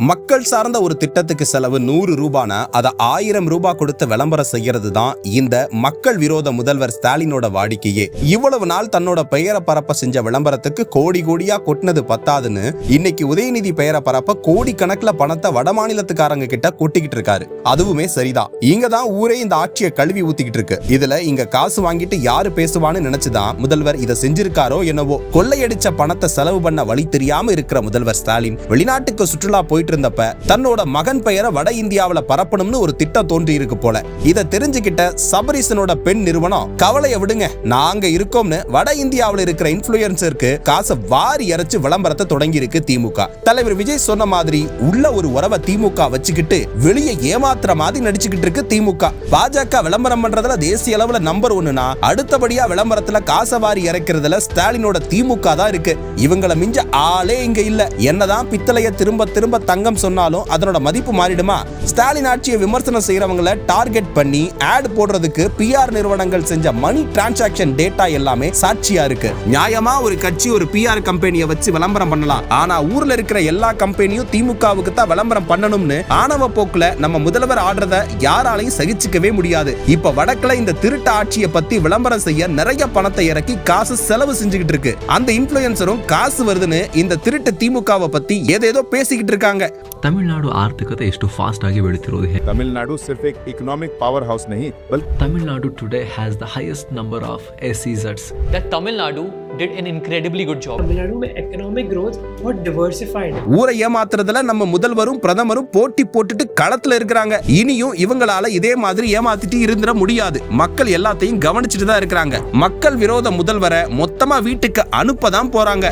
மக்கள் சார்ந்த ஒரு திட்டத்துக்கு செலவு நூறு ரூபானா? அதை ஆயிரம் ரூபாய் கொடுத்து விளம்பரம் செய்யறது தான் இந்த மக்கள் விரோத முதல்வர் ஸ்டாலினோட வாடிக்கையே. இவ்வளவு நாள் தன்னோட பெயரை பரப்ப செஞ்ச விளம்பரத்துக்கு கோடி கோடியா கொட்டினது பத்தாதுன்னு இன்னைக்கு உதயநிதி பெயரை பரப்ப கோடி கணக்குல பணத்தை வடமாநிலத்துக்காரங்க கிட்ட கொட்டிக்கிட்டு இருக்காரு. அதுவுமே சரிதான். இங்க தான் ஊரே இந்த ஆட்சியை கழுவி ஊத்திக்கிட்டு இருக்கு. இதுல இங்க காசு வாங்கிட்டு யாரு பேசுவான்னு நினைச்சுதான் முதல்வர் இதை செஞ்சிருக்காரோ என்னவோ. கொள்ளையடிச்ச பணத்தை செலவு பண்ண வழி தெரியாம இருக்கிற முதல்வர் ஸ்டாலின் வெளிநாட்டுக்கு சுற்றுலா போய் போயிட்டு இருந்தப்ப தன்னோட மகன் பெயரை வட இந்தியாவுல பரப்பணும்னு ஒரு திட்டம் தோன்றி இருக்கு போல. இதை தெரிஞ்சுக்கிட்ட சபரிசனோட பெண் நிறுவனம் கவலையை விடுங்க நாங்க இருக்கோம்னு வட இந்தியாவில் இருக்கிற இன்ஃபுளுசருக்கு காசை வாரி இறைச்சு விளம்பரத்தை தொடங்கி இருக்கு திமுக. தலைவர் விஜய் சொன்ன மாதிரி உள்ள ஒரு உறவை திமுக வச்சுக்கிட்டு வெளியே ஏமாத்துற மாதிரி நடிச்சுக்கிட்டு இருக்கு திமுக. பாஜக விளம்பரம் பண்றதுல தேசிய அளவுல நம்பர் ஒண்ணுனா அடுத்தபடியா விளம்பரத்துல காசை வாரி இறைக்கிறதுல ஸ்டாலினோட திமுக தான் இருக்கு. இவங்களை மிஞ்ச ஆளே இங்க இல்ல. என்னதான் பித்தளைய திரும்ப திரும்ப தங்கம் சொன்னாலும் அதனோட மதிப்பு மாறிடுமா? ஸ்டாலின் ஆட்சியை விமர்சனம் செய்யறவங்களை டார்கெட் பண்ணி ஆட் போடுறதுக்கு பிஆர் நிறுவனங்கள் செஞ்ச மணி டிரான்சாக்ஷன் டேட்டா எல்லாமே சாட்சியா இருக்கு. நியாயமா ஒரு கட்சி ஒரு பிஆர் கம்பெனியை வச்சு விளம்பரம் பண்ணலாம். ஆனா ஊர்ல இருக்கிற எல்லா கம்பெனியும் திமுகவுக்கு தான் விளம்பரம் பண்ணணும்னு ஆணவ போக்குல நம்ம முதல்வர் ஆடுறத யாராலையும் சகிச்சுக்கவே முடியாது. இப்ப வடக்குல இந்த திருட்டு ஆட்சியை பத்தி விளம்பரம் செய்ய நிறைய பணத்தை இறக்கி காசு செலவு செஞ்சுக்கிட்டு இருக்கு. அந்த இன்ஃபுளுசரும் காசு வருதுன்னு இந்த திருட்டு திமுகவை பத்தி ஏதேதோ பேசிக்கிட்டு இருக்காங்க. ತಮಿಳುನಾಡು ಆರ್ಥಿಕತೆ ಎಷ್ಟು ಫಾಸ್ಟ್ ಆಗಿ ಬೆಳೀತಿರೋದು ಹೇ- तमिलनाडु सिर्फ एक इकोनॉमिक पावर हाउस नहीं बल्कि Tamil Nadu today has the highest number of S that Tamil Nadu did an incredibly good job. Tamil Nadu में इकोनॉमिक ग्रोथ बहुत डिवर्सिफाइड है ஊரை ஏமாத்துறதுல நம்ம முதல்வரும் பிரதமரும் போட்டி போட்டுட்டு களத்துல இருக்கிறாங்க இனியும் இவங்களால இதே மாதிரி ஏமாத்திட்டு இருந்துட முடியாது மக்கள் எல்லாத்தையும் கவனிச்சுட்டு தான் இருக்கிறாங்க மக்கள் விரோத முதல்வரை மொத்தமா வீட்டுக்கு அனுப்ப தான் போறாங்க